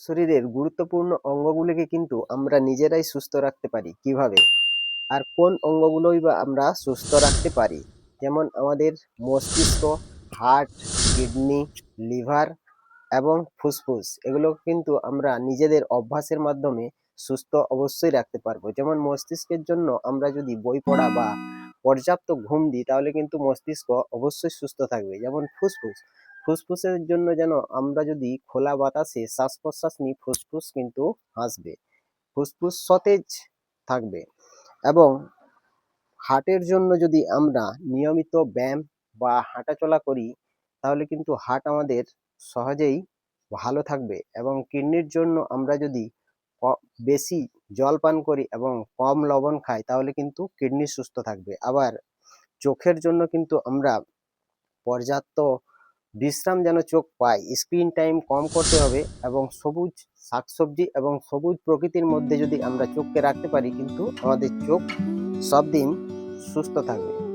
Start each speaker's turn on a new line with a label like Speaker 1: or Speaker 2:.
Speaker 1: শরীরের গুরুত্বপূর্ণ অঙ্গগুলিকে কিন্তু আমরা নিজেরাই সুস্থ রাখতে পারি। কীভাবে? আর কোন অঙ্গগুলোই বা আমরা সুস্থ রাখতে পারি? যেমন আমাদের মস্তিষ্ক হার্ট কিডনি লিভার এবং ফুসফুস। এগুলো কিন্তু আমরা নিজেদের অভ্যাসের মাধ্যমে সুস্থ অবশ্যই রাখতে পারব। যেমন মস্তিষ্কের জন্য আমরা যদি বই পড়া বা পর্যাপ্ত ঘুম দিই, তাহলে কিন্তু মস্তিষ্ক অবশ্যই সুস্থ থাকবে। যেমন ফুসফুস। ফুসফুসের জন্য যেন আমরা যদি খোলা বাতাসে শ্বাস প্রশ্বাস নিই, ফুসফুস কিন্তু হাসবে। ফুসফুস সতেজ থাকবে। এবং হার্টের জন্য যদি আমরা নিয়মিত ব্যায়াম বা হাঁটাচলা করি, তাহলে কিন্তু হার্ট আমাদের সহজেই ভালো থাকবে। এবং কিডনির জন্য আমরা যদি বেশি জল পান করি এবং কম লবণ খাই, তাহলে কিন্তু কিডনি সুস্থ থাকবে। আবার চোখের জন্য কিন্তু আমরা পর্যাপ্ত বিশ্রাম যেন চোখ পায় স্ক্রিন টাইম কম করতে হবে এবং সবুজ শাকসবজি এবং সবুজ প্রকৃতির মধ্যে যদি আমরা চোখকে রাখতে পারি, কিন্তু আমাদের চোখ সব দিন সুস্থ থাকবে।